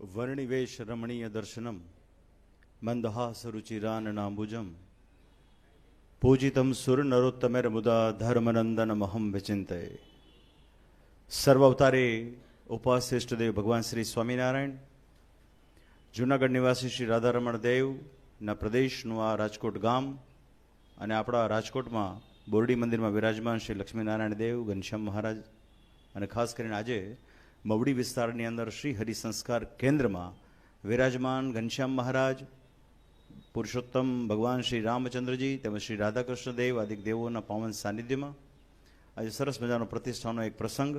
વર્ણિવેશ રમણીય દર્શનમ મંદહાસ રુચિરાનનાંબુજમ પૂજિતમ સુર નરોત્તમેર મુદા ધર્મનંદન મહમ વિચિંતય સર્વ અવતારી ઉપાસ્ય ઇષ્ટદેવ ભગવાન શ્રી સ્વામિનારાયણ જૂનાગઢ નિવાસી શ્રી રાધારમણ દેવના પ્રદેશનું આ રાજકોટ ગામ અને આપણા રાજકોટમાં બોરડી મંદિરમાં વિરાજમાન શ્રી લક્ષ્મીનારાયણ દેવ ઘનશ્યામ મહારાજ અને ખાસ કરીને આજે મવડી વિસ્તારની અંદર શ્રી હરિ સંસ્કાર કેન્દ્રમાં વિરાજમાન ઘનશ્યામ મહારાજ, પુરુષોત્તમ ભગવાન શ્રી રામચંદ્રજી તેમજ શ્રી રાધાકૃષ્ણ દેવ આદિક દેવોના પાવન સાનિધ્યમાં આજે સરસ મજાનો પ્રતિષ્ઠાનો એક પ્રસંગ.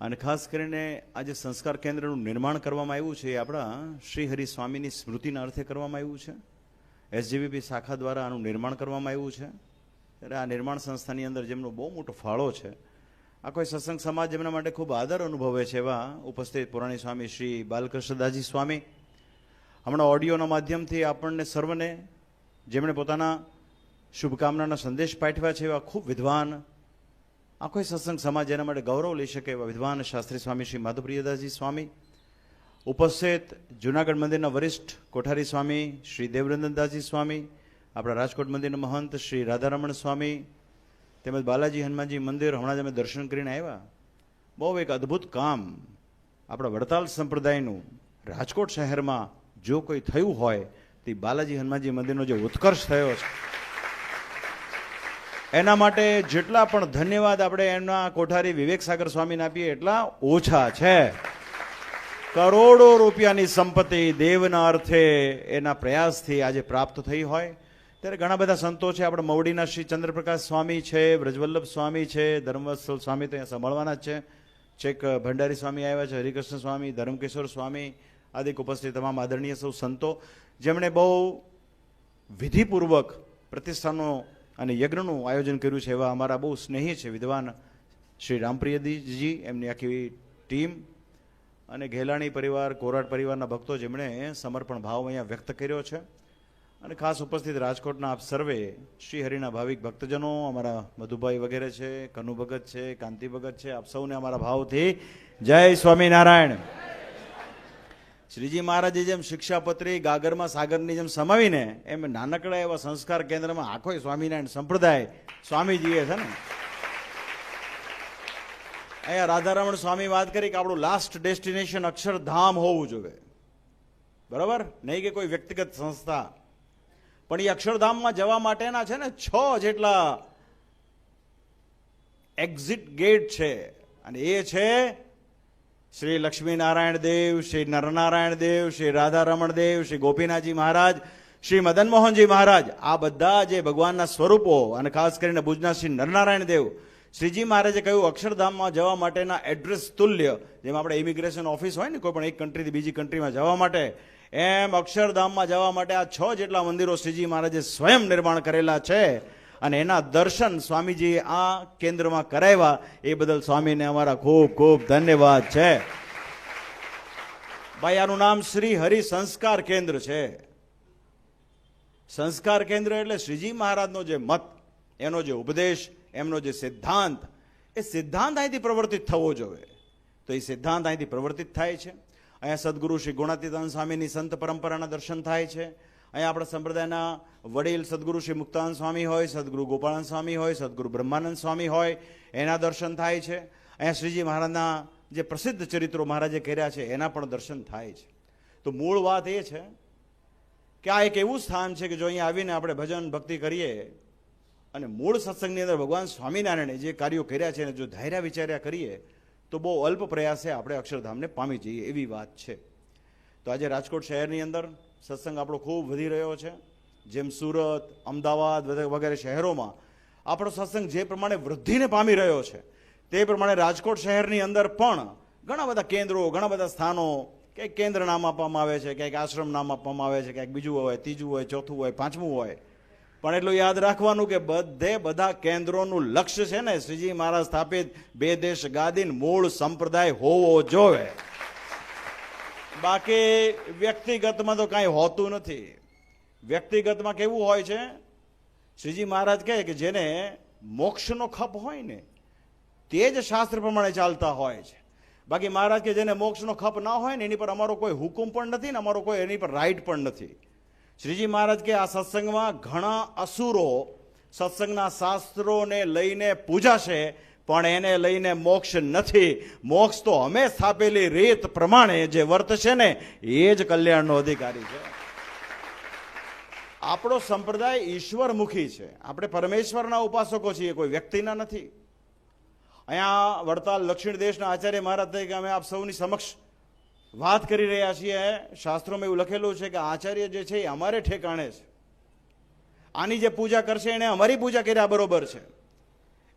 અને ખાસ કરીને આજે સંસ્કાર કેન્દ્રનું નિર્માણ કરવામાં આવ્યું છે એ આપણા શ્રી હરિ સ્વામીની સ્મૃતિના અર્થે કરવામાં આવ્યું છે. એસજીવીપી શાખા દ્વારા આનું નિર્માણ કરવામાં આવ્યું છે. ત્યારે આ નિર્માણ સંસ્થાની અંદર જેમનો બહુ મોટો ફાળો છે આ કોઈ સત્સંગ સમાજ એમના માટે ખૂબ આદર અનુભવે છે એવા ઉપસ્થિત પુરાણી સ્વામી શ્રી બાલકૃષ્ણદાસજી સ્વામી. હમણાં ઓડિયોના માધ્યમથી આપણને સર્વને જેમણે પોતાના શુભકામનાના સંદેશ પાઠવ્યા છે એવા ખૂબ વિદ્વાન આ કોઈ સત્સંગ સમાજ એના માટે ગૌરવ લઈ શકે એવા વિદ્વાન શાસ્ત્રી સ્વામી શ્રી માધુપ્રિયદાસજી સ્વામી. ઉપસ્થિત જુનાગઢ મંદિરના વરિષ્ઠ કોઠારી સ્વામી શ્રી દેવરંદનદાસજી સ્વામી, આપણા રાજકોટ મંદિરના મહંત શ્રી રાધારમણ સ્વામી તેમજ બાલાજી હનુમાનજી મંદિર હમણાં જ અમે દર્શન કરીને આવ્યા. બહુ એક અદ્ભુત કામ. આપણા વડતાલ સંપ્રદાયનું રાજકોટ શહેરમાં જો કોઈ થયું હોય, તે બાલાજી હનુમાનજી મંદિરનો જે ઉત્કર્ષ થયો છે. એના માટે જેટલા પણ ધન્યવાદ આપણે એમના કોઠારી વિવેક સાગર સ્વામીને આપીએ, એટલા ઓછા છે. કરોડો રૂપિયાની સંપત્તિ દેવના અર્થે એના પ્રયાસથી આજે પ્રાપ્ત થઈ હોય. ત્યારે ઘણા બધા સંતો છે. આપણે મવડીના શ્રી ચંદ્રપ્રકાશ સ્વામી છે, વ્રજવલ્લભ સ્વામી છે ધર્મવત્સલ સ્વામી તો અહીંયા સંભાળવાના જ છે. છેક ભંડારી સ્વામી આવ્યા છે, હરિકૃષ્ણ સ્વામી ધર્મકેશ્વર સ્વામી આદિક ઉપસ્થિત તમામ આદરણીય સૌ સંતો. જેમણે બહુ વિધિપૂર્વક પ્રતિષ્ઠાનો અને યજ્ઞનું આયોજન કર્યું છે એવા અમારા બહુ સ્નેહી છે વિદ્વાન શ્રી રામપ્રિયદીજી એમની આખી ટીમ અને ઘેલાણી પરિવાર, કોરાટ પરિવારના ભક્તો જેમણે સમર્પણ ભાવ અહીંયા વ્યક્ત કર્યો છે. અને ખાસ ઉપસ્થિત રાજકોટના આપ સર્વે, શ્રી હરિના ભાવિક ભક્તજનો, અમારા મધુભાઈ વગેરે છે, કનુ ભગત છે, કાંતિ ભગત છે, આપ સૌને અમારા ભાવથી જય સ્વામિનારાયણ. શ્રીજી મહારાજે જેમ શિક્ષાપત્રી ગાગરમાં સાગરની જેમ સમાવીને, એમ નાનકડા એવા સંસ્કાર કેન્દ્રમાં આખો સ્વામિનારાયણ સંપ્રદાય સ્વામીજીએ છે ને. અહીંયા રાધારમણ સ્વામી વાત કરી કે આપણું લાસ્ટ ડેસ્ટિનેશન અક્ષરધામ હોવું જોઈએ. બરાબર? નહીં કે કોઈ વ્યક્તિગત સંસ્થા. પણ એ અક્ષરધામમાં જવા માટેના છે ને છ જેટલા એક્ઝિટ ગેટ છે. અને એ છે શ્રી લક્ષ્મીનારાયણ દેવ, શ્રી નરનારાયણ દેવ, શ્રી રાધારમણ દેવ, શ્રી ગોપીનાથજી મહારાજ, શ્રી મદન મોહનજી મહારાજ. આ બધા જે ભગવાનના સ્વરૂપો અને ખાસ કરીને ભુજના શ્રી નરનારાયણ દેવ, શ્રીજી મહારાજે કહ્યું, અક્ષરધામમાં જવા માટેના એડ્રેસ તુલ્ય, જેમાં આપણે ઇમિગ્રેશન ઓફિસ હોય ને, કોઈ પણ એક કન્ટ્રીથી બીજી કન્ટ્રીમાં જવા માટે એમ અક્ષરધામમાં જવા માટે આ છ જેટલા મંદિરો શ્રીજી મહારાજે સ્વયં નિર્માણ કરેલા છે. અને એના દર્શન સ્વામીજીએ આ કેન્દ્રમાં કરાવ્યા. એ બદલ સ્વામીને અમારા ખૂબ ખૂબ ધન્યવાદ છે. ભાઈ, આનું નામ શ્રી હરિ સંસ્કાર કેન્દ્ર છે. સંસ્કાર કેન્દ્ર એટલે શ્રીજી મહારાજનો જે મત, એનો જે ઉપદેશ, એમનો જે સિદ્ધાંત, એ સિદ્ધાંત અહીંથી પ્રવર્તિત થવો જોઈએ. તો એ સિદ્ધાંત અહીંથી પ્રવર્તિત થાય છે. અહીંયા સદગુરુ શ્રી ગુણાતીતાન સ્વામીની સંત પરંપરાના દર્શન થાય છે. અહીંયા આપણા સંપ્રદાયના વડીલ સદગુરુ શ્રી મુક્તાનંદ સ્વામી હોય, સદગુરુ ગોપાલન સ્વામી હોય, સદગુરુ બ્રહ્માનંદ સ્વામી હોય, એના દર્શન થાય છે. અહીંયા શ્રીજી મહારાજના જે પ્રસિદ્ધ ચરિત્રો મહારાજે કર્યા છે, એના પણ દર્શન થાય છે. તો મૂળ વાત એ છે કે આ એક એવું સ્થાન છે કે જો અહીંયા આવીને આપણે ભજન ભક્તિ કરીએ અને મૂળ સત્સંગની અંદર ભગવાન સ્વામિનારાયણે જે કાર્યો કર્યા છે એને જો ધાર્યા વિચાર્યા કરીએ તો બહુ અલ્પ પ્રયાસે આપણે અક્ષરધામને પામી જઈએ એવી વાત છે. તો આજે રાજકોટ શહેરની અંદર સત્સંગ આપણો ખૂબ વધી રહ્યો છે. જેમ સુરત, અમદાવાદ વગેરે શહેરોમાં આપણો સત્સંગ જે પ્રમાણે વૃદ્ધિને પામી રહ્યો છે, તે પ્રમાણે રાજકોટ શહેરની અંદર પણ ઘણા બધા કેન્દ્રો, ઘણા બધા સ્થાનો ક્યાંક કેન્દ્ર નામ આપવામાં આવે છે, ક્યાંક આશ્રમ નામ આપવામાં આવે છે, ક્યાંક બીજું હોય, ત્રીજું હોય, ચોથું હોય, પાંચમું હોય પણ એટલું યાદ રાખવાનું કે બધે બધા કેન્દ્રોનું લક્ષ્ય છે ને, શ્રીજી મહારાજ સ્થાપિત બે દેશ ગાદીન મૂળ સંપ્રદાય હોવો જોવે. બાકી વ્યક્તિગતમાં તો કાંઈ હોતું નથી. વ્યક્તિગતમાં કેવું હોય છે? શ્રીજી મહારાજ કહે કે જેને મોક્ષનો ખપ હોય ને, તે જ શાસ્ત્ર પ્રમાણે ચાલતા હોય છે. બાકી મહારાજ કે જેને મોક્ષનો ખપ ના હોય ને, એની પર અમારો કોઈ હુકુમ પણ નથી ને, અમારો કોઈ એની પર રાઈટ પણ નથી. શ્રીજી મહારાજ કે આ સત્સંગમાં ઘણા અસુરો સત્સંગના શાસ્ત્રોને લઈને પૂજાશે, પણ એને લઈને મોક્ષ નથી. મોક્ષ તો અમે સ્થાપેલી રીત પ્રમાણે જે વર્તશે ને, એ જ કલ્યાણનો અધિકારી છે. આપણો સંપ્રદાય ઈશ્વરમુખી છે. આપણે પરમેશ્વરના ઉપાસકો છીએ, કોઈ વ્યક્તિના નથી. અહીંયા વડતાલ દક્ષિણ દેશના આચાર્ય મહારાજ તરીકે અમે આપ સૌની સમક્ષ વાત કરી રહ્યા છીએ, શાસ્ત્રોમાં એવું લખેલું છે કે આચાર્ય જે છે એ અમારે ઠેકાણે છે. આની જે પૂજા કરશે એણે અમારી પૂજા કર્યા બરોબર છે.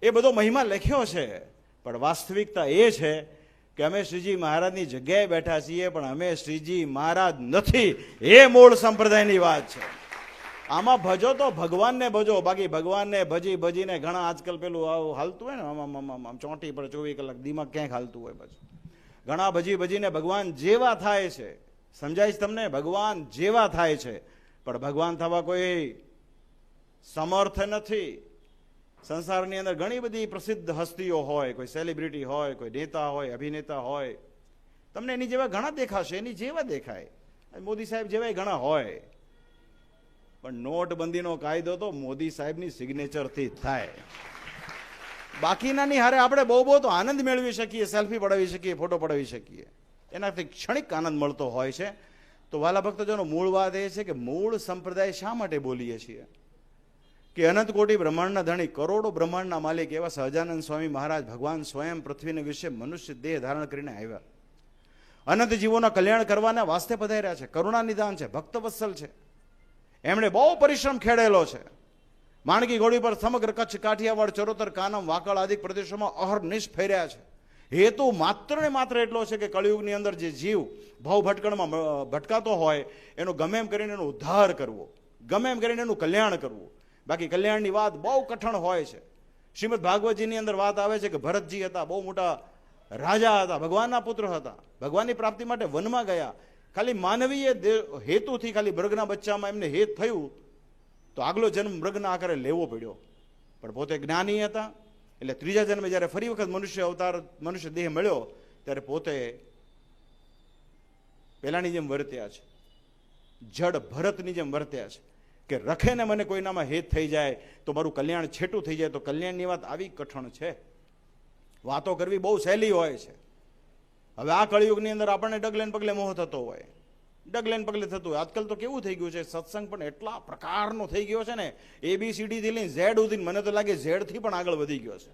એ બધો મહિમા લખ્યો છે, પણ વાસ્તવિકતા એ છે કે અમે શ્રીજી મહારાજની જગ્યાએ બેઠા છીએ, પણ અમે શ્રીજી મહારાજ નથી. એ મૂળ સંપ્રદાયની વાત છે. આમાં ભજો તો ભગવાનને ભજો, બાકી ભગવાનને ભજી ભજીને ઘણા આજકાલ પેલું આવું હાલતું હોય ને, આમ આમ આમ ચોંટી પર ચોવીસ કલાક દિમાગ ક્યાંક હાલતું હોય પછી. ઘણા ભજી ભજીને ભગવાન જેવા થાય છે. સમજાય છે તમને? ભગવાન જેવા થાય છે. પણ ભગવાન થવા કોઈ સમર્થ નથી. સંસારની અંદર ઘણી બધી પ્રસિદ્ધ હસ્તીઓ હોય, કોઈ સેલિબ્રિટી હોય, કોઈ નેતા હોય, અભિનેતા હોય. તમને એની જેવા ઘણા દેખાશે, એની જેવા દેખાય. મોદી સાહેબ જેવાય ઘણા હોય. પણ નોટબંધીનો કાયદો તો મોદી સાહેબની સિગ્નેચરથી થાય. બાકીનાની હારે આપણે બહુ બહુ તો આનંદ મેળવી શકીએ સેલ્ફી પડાવી શકીએ ફોટો પડાવી શકીએ. એનાથી ક્ષણિક આનંદ મળતો હોય છે. તો વાલા ભક્તજનો, મૂળ વાત એ છે કે મૂળ સંપ્રદાય શા માટે બોલીએ છીએ? કે અનંત કોટી બ્રહ્માંડના ધણી, કરોડો બ્રહ્માંડના માલિક એવા સહજાનંદ સ્વામી મહારાજ ભગવાન સ્વયં પૃથ્વીને વિશે મનુષ્ય દેહ ધારણ કરીને આવ્યા. અનંત જીવોના કલ્યાણ કરવાના વાસ્તે પધાર્યા છે. કરુણા નિદાન છે, ભક્તવત્સલ છે. એમણે બહુ પરિશ્રમ ખેડેલો છે. માણકી ઘોડી પર સમગ્ર કચ્છ કાઠિયાવાડ, ચરોતર, કાનમ, વાકળ આદિ પ્રદેશોમાં અહર્નિશ ફેર્યા છે. હેતુ માત્ર ને માત્ર એટલો છે કે કળિયુગની અંદર જે જીવ ભાવ ભટકણમાં ભટકાતો હોય, એનો ગમે એમ કરીને એનો ઉદ્ધાર કરવો, ગમે એમ કરીને એનું કલ્યાણ કરવું. બાકી કલ્યાણની વાત બહુ કઠણ હોય છે. શ્રીમદ ભાગવતજીની અંદર વાત આવે છે કે ભરતજી હતા, બહુ મોટા રાજા હતા, ભગવાનના પુત્ર હતા. ભગવાનની પ્રાપ્તિ માટે વનમાં ગયા. ખાલી માનવીય હેતુથી ખાલી મૃગના બચ્ચામાં એમને હેત થયું. તો આગલો જન્મ મૃગના આકારે લેવો પડ્યો. પણ પોતે જ્ઞાની હતા, એટલે ત્રીજા જન્મે જ્યારે ફરી વખત મનુષ્ય અવતાર, મનુષ્ય દેહ મળ્યો, ત્યારે પોતે પહેલાંની જેમ વર્ત્યા છે. જડ ભરતની જેમ વર્ત્યા છે. કે રખે ને મને કોઈનામાં હેત થઈ જાય, તો મારું કલ્યાણ છેટું થઈ જાય, તો કલ્યાણની વાત આવી કઠણ છે. વાતો કરવી બહુ સહેલી હોય છે. હવે આ કળિયુગની અંદર આપણને ડગલે ને પગલે મોહ થતો હોય. ડગલે પગલે થતું હોય. આજકાલ તો કેવું થઈ ગયું છે, સત્સંગ પણ એટલા પ્રકારનો થઈ ગયો છે ને એ બી સીડી થી લઈને ઝેડ સુધી મને તો લાગે ઝેડથી પણ આગળ વધી ગયો છે.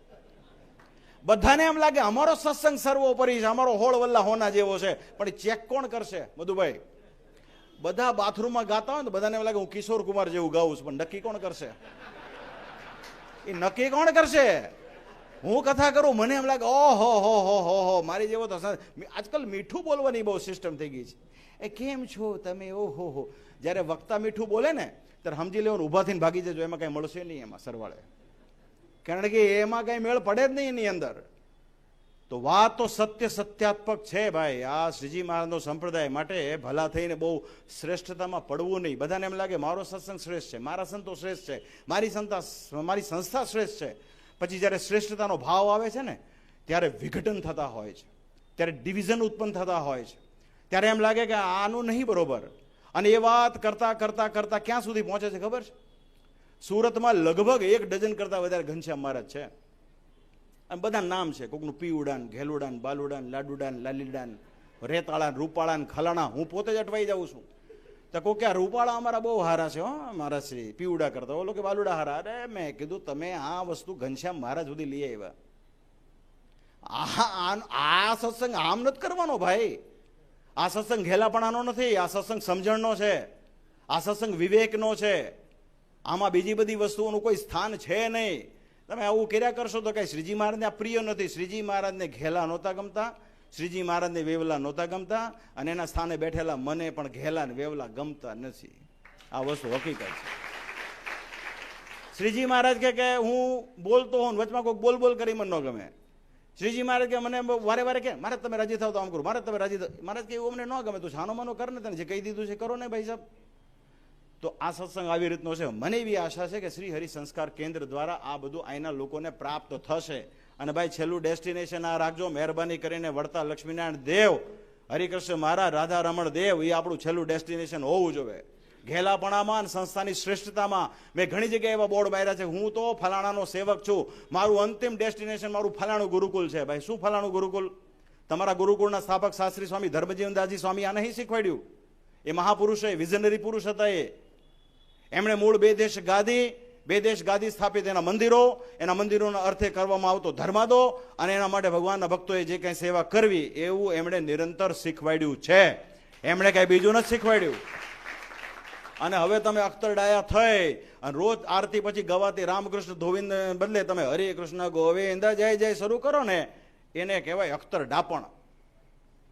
બધાને એમ લાગે અમારો સત્સંગ સર્વોપરી છે, અમારો હોળ વલ્લા હોના જેવો છે, પણ ચેક કોણ કરશે, મધુભાઈ? બધા બાથરૂમમાં ગાતા હોય ને બધાને એમ લાગે હું કિશોર કુમાર જેવું ગાઉં છું, પણ નક્કી કોણ કરશે? એ નક્કી કોણ કરશે? હું કથા કરું, મને એમ લાગે, ઓહો, હો હો હો હો, મારી જેવો તો આજકાલ મીઠું બોલવાની બહુ સિસ્ટમ થઈ ગઈ છે. એ કેમ છો તમે? ઓહો, હો. જ્યારે વક્તા મીઠું બોલે ને, ત્યારે સમજી લેવાનું, ઊભા થઈને ભાગી જજો, એમાં કાંઈ મળશે નહીં એમાં સરવાળે. કારણ કે એમાં કાંઈ મેળ પડે જ નહીં એની અંદર. તો વાત તો સત્ય સત્યાત્મક છે ભાઈ. આ શ્રીજી મહારાજનો સંપ્રદાય માટે ભલા થઈને બહુ શ્રેષ્ઠતામાં પડવું નહીં. બધાને એમ લાગે, મારો સત્સંગ શ્રેષ્ઠ છે, મારા સંતો શ્રેષ્ઠ છે, મારી સંતા મારી સંસ્થા શ્રેષ્ઠ છે. પછી જ્યારે શ્રેષ્ઠતાનો ભાવ આવે છે ને, ત્યારે વિઘટન થતા હોય છે. ત્યારે ડિવિઝન ઉત્પન્ન થતા હોય છે. ત્યારે એમ લાગે કે આનું નહીં બરોબર. અને એ વાત કરતાં કરતાં કરતાં ક્યાં સુધી પહોંચે છે ખબર છે? સુરતમાં લગભગ એક ડઝન કરતાં વધારે ઘનશ્યામ મહારાજ છે. અને બધા નામ છે. કોકનું પી ઉડાન ઘેલુડાન બાલુડાન લાડુડાન લાલીડાન રેતાળાન, રૂપાળાન, ખલાણા. હું પોતે જ અટવાઈ જાઉં છું. તો કે આ રૂપાળા અમારા બહુ હારા છે, હો, મારા શ્રી, પીવડા કરતા. ઓલો કે બાલુડા હારા. અરે, મેં કીધું, તમે આ વસ્તુ ઘનશ્યામ મહારાજ સુધી લઈ આવ્યા. આ સત્સંગ આમ નથી કરવાનો ભાઈ. આ સત્સંગ ઘેલાપણાનો નથી, આ સત્સંગ સમજણનો છે. આ સત્સંગ વિવેકનો છે. આમાં બીજી બધી વસ્તુઓનું કોઈ સ્થાન છે નહીં. તમે આવું કર્યા કરશો તો કાંઈ શ્રીજી મહારાજને પ્રિય નથી. શ્રીજી મહારાજને ઘેલા નહોતા ગમતા. શ્રીજી મહારાજને વેવલા નહોતા ગમતા અને એના સ્થાને બેઠેલા મને પણ ઘેલા ને વેવલા ગમતા નથી. આ વસ્તુ હકીકત છે. શ્રીજી મહારાજ કે હું બોલતો હોઉં વચમાં કોઈક બોલ બોલ કરી મને ન ગમે. શ્રીજી મહારાજ કે મને વારે વારે કે, મારે તમે રાજી થાવ તો આમ કરું, મારે તમે રાજી થાવ. મહારાજ કે એવું અમને ન ગમે, તું છાનો માનો કર ને તને, જે કહી દીધું છે કરો ને ભાઈ સાહેબ. તો આ સત્સંગ આવી રીતનો છે. મને એવી આશા છે કે શ્રી હરિ સંસ્કાર કેન્દ્ર દ્વારા આ બધું અહીંના લોકોને પ્રાપ્ત થશે. અને ભાઈ, છેલ્લું ડેસ્ટિનેશન આ રાખજો. મહેરબાની કરીને વળતા લક્ષ્મીનારાયણ દેવ, હરિકૃષ્ણ મહારાજ રાધા રમણ દેવ એ આપણું છેલ્લું ડેસ્ટિનેશન હોવું જોઈએ ઘેલાપણામાં અને સંસ્થાની શ્રેષ્ઠતામાં મેં ઘણી જગ્યાએ એવા બોર્ડ માર્યા છે. હું તો ફલાણાનો સેવક છું. મારું અંતિમ ડેસ્ટિનેશન મારું ફલાણું ગુરુકુલ છે. ભાઈ, શું ફલાણું ગુરુકુલ? તમારા ગુરુકુળના સ્થાપક શાસ્ત્રી સ્વામી ધર્મજીવનદાસજી સ્વામી આ નહીં શીખવાડ્યું? એ મહાપુરુષ એ, વિઝનરી પુરુષ હતા એ. એમણે મૂળ બે દેશ ગાદી બે દેશ ગાદી સ્થાપિત, એના મંદિરો, એના મંદિરોના અર્થે કરવામાં આવતો ધર્માદો અને એના માટે ભગવાનના ભક્તોએ જે કંઈ સેવા કરવી, એવું એમણે નિરંતર શીખવાડ્યું છે. એમણે કાંઈ બીજું નથી શીખવાડ્યું. અને હવે તમે અખ્તર ડાયા થઈ અને રોજ આરતી પછી ગવાતી રામકૃષ્ણ ધોવિંદ બદલે તમે હરે કૃષ્ણ ગોવિંદ, જય જય શરૂ કરો ને, એને કહેવાય અખ્તર ડાપણ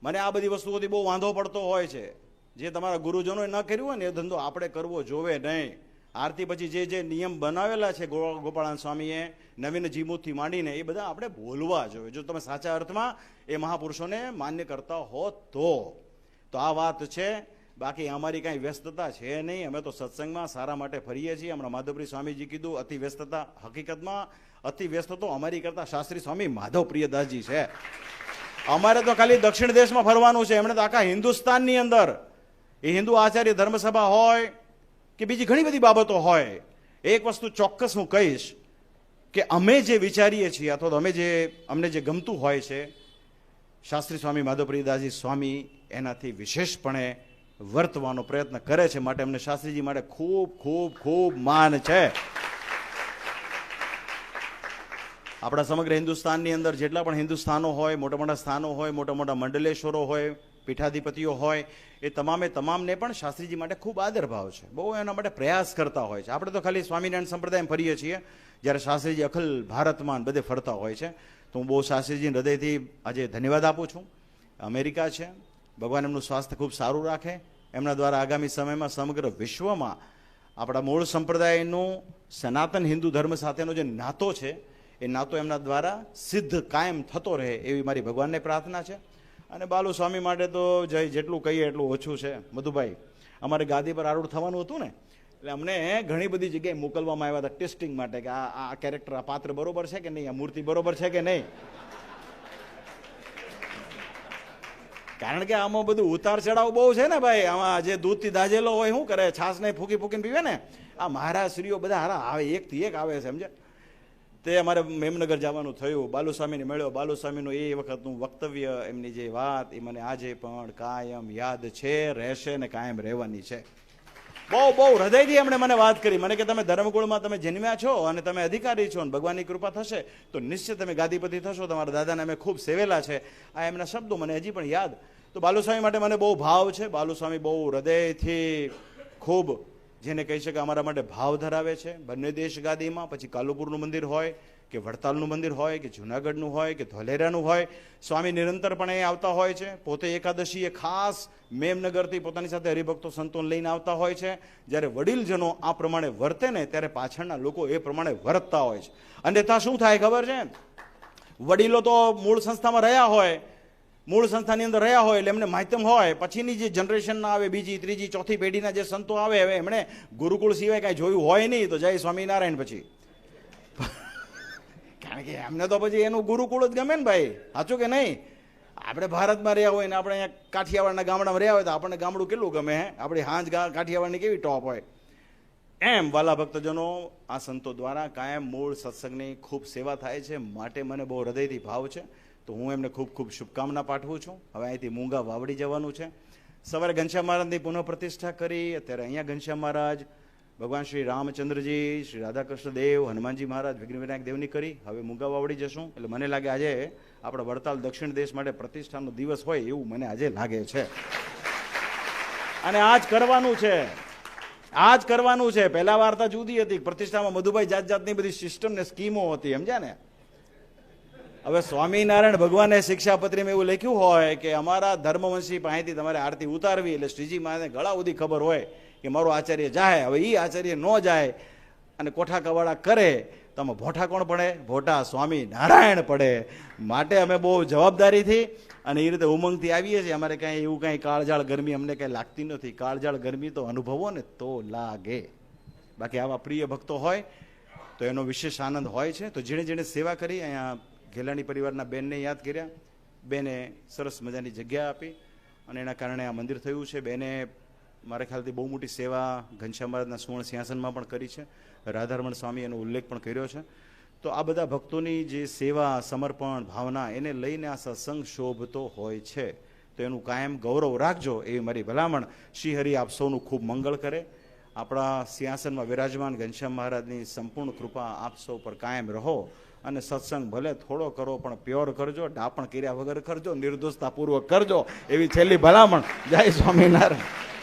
મને આ બધી વસ્તુઓથી બહુ વાંધો પડતો હોય છે. જે તમારા ગુરુજનોએ ન કર્યું હોય ને, એ ધંધો આપણે કરવો જોવે નહીં. આરતી પછી જે જે નિયમ બનાવેલા છે ગોપાળાન સ્વામીએ નવીન જીમુથી માંડીને, એ બધા આપણે બોલવા જોઈએ. જો તમે સાચા અર્થમાં એ મહાપુરુષોને માન્ય કરતા હો તો. તો આ વાત છે. બાકી અમારી કાંઈ વ્યસ્તતા છે નહીં. અમે તો સત્સંગમાં સારા માટે ફરીએ છીએ. હમણાં માધવપ્રિય સ્વામીજી કીધું, અતિ વ્યસ્તતા હકીકતમાં અતિ વ્યસ્ત તો અમારી કરતા શાસ્ત્રી સ્વામી માધવપ્રિયદાસજી છે. અમારે તો ખાલી દક્ષિણ દેશમાં ફરવાનું છે. એમણે તો આખા હિન્દુસ્તાનની અંદર. એ હિન્દુ આચાર્ય ધર્મસભા હોય કે બીજી ઘણી બધી બાબતો હોય. એક વસ્તુ ચોક્કસ હું કહીશ કે અમે જે વિચારીએ છીએ, અથવા તો અમે જે, અમને જે ગમતું હોય છે, શાસ્ત્રી સ્વામી માધવપ્રિયદાસજી સ્વામી એનાથી વિશેષપણે વર્તવાનો પ્રયત્ન કરે છે માટે અમને શાસ્ત્રીજી માટે ખૂબ ખૂબ ખૂબ માન છે. આપણા સમગ્ર હિન્દુસ્તાનની અંદર જેટલા પણ હિન્દુસ્તાનો હોય, મોટા મોટા સ્થાનો હોય, મોટા મોટા મંડલેશ્વરો હોય પીઠાધિપતિઓ હોય, એ તમામે તમામને પણ શાસ્ત્રીજી માટે ખૂબ આદરભાવ છે. બહુ એના માટે પ્રયાસ કરતા હોય છે. આપણે તો ખાલી સ્વામિનારાયણ સંપ્રદાયમાં ફરીએ છીએ. જ્યારે શાસ્ત્રીજી અખિલ ભારતમાં બધે ફરતા હોય છે, તો હું બહુ શાસ્ત્રીજીને હૃદયથી આજે ધન્યવાદ આપું છું. અમેરિકા છે. ભગવાન એમનું સ્વાસ્થ્ય ખૂબ સારું રાખે. એમના દ્વારા આગામી સમયમાં સમગ્ર વિશ્વમાં આપણા મૂળ સંપ્રદાયનું સનાતન હિન્દુ ધર્મ સાથેનો જે નાતો છે, એ નાતો એમના દ્વારા સિદ્ધ કાયમ થતો રહે એવી મારી ભગવાનને પ્રાર્થના છે. અને બાલુ સ્વામી માટે તો જય જેટલું કહીએ એટલું ઓછું છે. મધુભાઈ, અમારે ગાદી પર આરૂઢ થવાનું હતું ને? એટલે અમને ઘણી બધી જગ્યાએ મોકલવામાં આવ્યા હતા ટેસ્ટિંગ માટે કે આ આ કેરેક્ટર આ પાત્ર બરોબર છે કે નહીં? આ મૂર્તિ બરોબર છે કે નહીં? કારણ કે આમાં બધું ઉતાર ચડાવ બહુ છે ને ભાઈ. આમાં જે દૂધથી દાજેલો હોય, શું કરે? છાસ નહીં ફૂકી ફૂકીને પીવે ને? આ મહારાજ શ્રીઓ બધા હારા, આવે, એકથી એક આવે છે સમજે તે અમારે મેમનગર જવાનું થયું. બાલુસ્વામીને મળ્યો. બાલુસ્વામીનું એ વખતનું વક્તવ્ય, એમની જે વાત, એ મને આજે પણ કાયમ યાદ છે, રહેશે ને કાયમ રહેવાની છે. બહુ બહુ હૃદયથી એમણે મને વાત કરી. મને કે તમે ધર્મકુળમાં તમે જન્મ્યા છો અને તમે અધિકારી છો અને ભગવાનની કૃપા થશે, તો નિશ્ચિત તમે ગાદીપતિ થશો. તમારા દાદાને અમે ખૂબ સેવેલા છે. આ એમના શબ્દો મને હજી પણ યાદ. તો બાલુસ્વામી માટે મને બહુ ભાવ છે. બાલુસ્વામી બહુ હૃદયથી ખૂબ જેને કહી શકે અમારા માટે ભાવ ધરાવે છે. બંને દેશ ગાદીમાં પછી કાલુપુરનું મંદિર હોય, કે વડતાલનું મંદિર હોય, કે જુનાગઢનું હોય, કે ધોલેરાનું હોય, સ્વામી નિરંતરપણે એ આવતા હોય છે. પોતે એકાદશીએ ખાસ મેમનગરથી પોતાની સાથે હરિભક્તો સંતોન લઈને આવતા હોય છે. જ્યારે વડીલજનો આ પ્રમાણે વર્તે ને, ત્યારે પાછળના લોકો એ પ્રમાણે વર્તતા હોય છે. અન્યથા શું થાય ખબર છે? વડીલો તો મૂળ સંસ્થામાં રહ્યા હોય મૂળ સંસ્થાની અંદર રહ્યા હોય એટલે એમને માહિતમ હોય, પછીની જે જનરેશનના આવે, બીજી, ત્રીજી, ચોથી પેઢીના જે સંતો આવે, હવે એમણે ગુરુકુળ સિવાય કાંઈ જોયું હોય નહીં તો જય સ્વામિનારાયણ પછી. કારણ કે એમને તો પછી એનું ગુરુકુળ જ ગમે ને ભાઈ, સાચું કે નહીં? આપણે ભારતમાં રહ્યા હોય ને આપણે અહીંયા કાઠિયાવાડના ગામડામાં રહ્યા હોય તો આપણને ગામડું કેટલું ગમે, હે? આપણી હાંજ કાઠિયાવાડની કેવી ટોપ હોય? એમ વાલા ભક્તજનો, આ સંતો દ્વારા કાયમ મૂળ સત્સંગની ખૂબ સેવા થાય છે, માટે મને બહુ હૃદયથી ભાવ છે. તો હું એમને ખૂબ ખૂબ શુભકામના પાઠવું છું. હવે અહીંથી મૂંગા વાવડી જવાનું છે. સવારે ઘનશ્યામ મહારાજની પુનઃ પ્રતિષ્ઠા કરી, અત્યારે અહીંયા ઘનશ્યામ મહારાજ, ભગવાન શ્રી રામચંદ્રજી, શ્રી રાધાકૃષ્ણ દેવ હનુમાનજી મહારાજ વિઘ્ન વિનાયક દેવની કરી. હવે મૂંગા વાવડી જશું. એટલે મને લાગે આજે આપણા વડતાલ દક્ષિણ દેશ માટે પ્રતિષ્ઠાનો દિવસ હોય એવું મને આજે લાગે છે. અને આ જ કરવાનું છે. આ જ કરવાનું છે. પહેલા વાર્તા જુદી હતી. પ્રતિષ્ઠામાં મધુભાઈ જાત જાતની બધી સિસ્ટમ ને સ્કીમો હતી, સમજ્યા ને? હવે સ્વામિનારાયણ ભગવાને શિક્ષાપત્રીમાં એવું લખ્યું હોય કે અમારા ધર્મવંશી પાસેથી તમારે આરતી ઉતારવી એટલે શ્રીજી માને ગળા સુધી ખબર હોય કે મારો આચાર્ય જાય. હવે એ આચાર્ય ન જાય અને કોઠા કવાડા કરે, તો આમાં ભોઠા કોણ પડે? ભોટા સ્વામી નારાયણ પડે. માટે અમે બહુ જવાબદારીથી અને એ રીતે ઉમંગથી આવીએ છીએ. અમારે કાંઈ એવું કાંઈ કાળજાળ ગરમી અમને કાંઈ લાગતી નથી. કાળજાળ ગરમી તો અનુભવો ને તો લાગે. બાકી આવા પ્રિય ભક્તો હોય તો એનો વિશેષ આનંદ હોય છે. તો જેણે જેણે સેવા કરી, અહીંયા ઘેલાણી પરિવારના બેનને યાદ કર્યા. બેને સરસ મજાની જગ્યા આપી અને એના કારણે આ મંદિર થયું છે. બેને મારા ખ્યાલથી બહુ મોટી સેવા ઘનશ્યામ મહારાજના સુવર્ણ સિંહાસનમાં પણ કરી છે. રાધારમણ સ્વામી એનો ઉલ્લેખ પણ કર્યો છે. તો આ બધા ભક્તોની જે સેવા, સમર્પણ, ભાવના એને લઈને આ સત્સંગ શોભતો હોય છે. તો એનું કાયમ ગૌરવ રાખજો એવી મારી ભલામણ. શ્રી હરિ આપ સૌનું ખૂબ મંગળ કરે. આપણા સિંહાસનમાં વિરાજમાન ઘનશ્યામ મહારાજની સંપૂર્ણ કૃપા આપ સૌ પર કાયમ રહો. અને સત્સંગ ભલે થોડો કરો, પણ પ્યોર કરજો, ડાપણ કર્યા વગર કરજો, નિર્દોષતાપૂર્વક કરજો. એવી છેલ્લી ભલામણ. જય સ્વામિનારાયણ.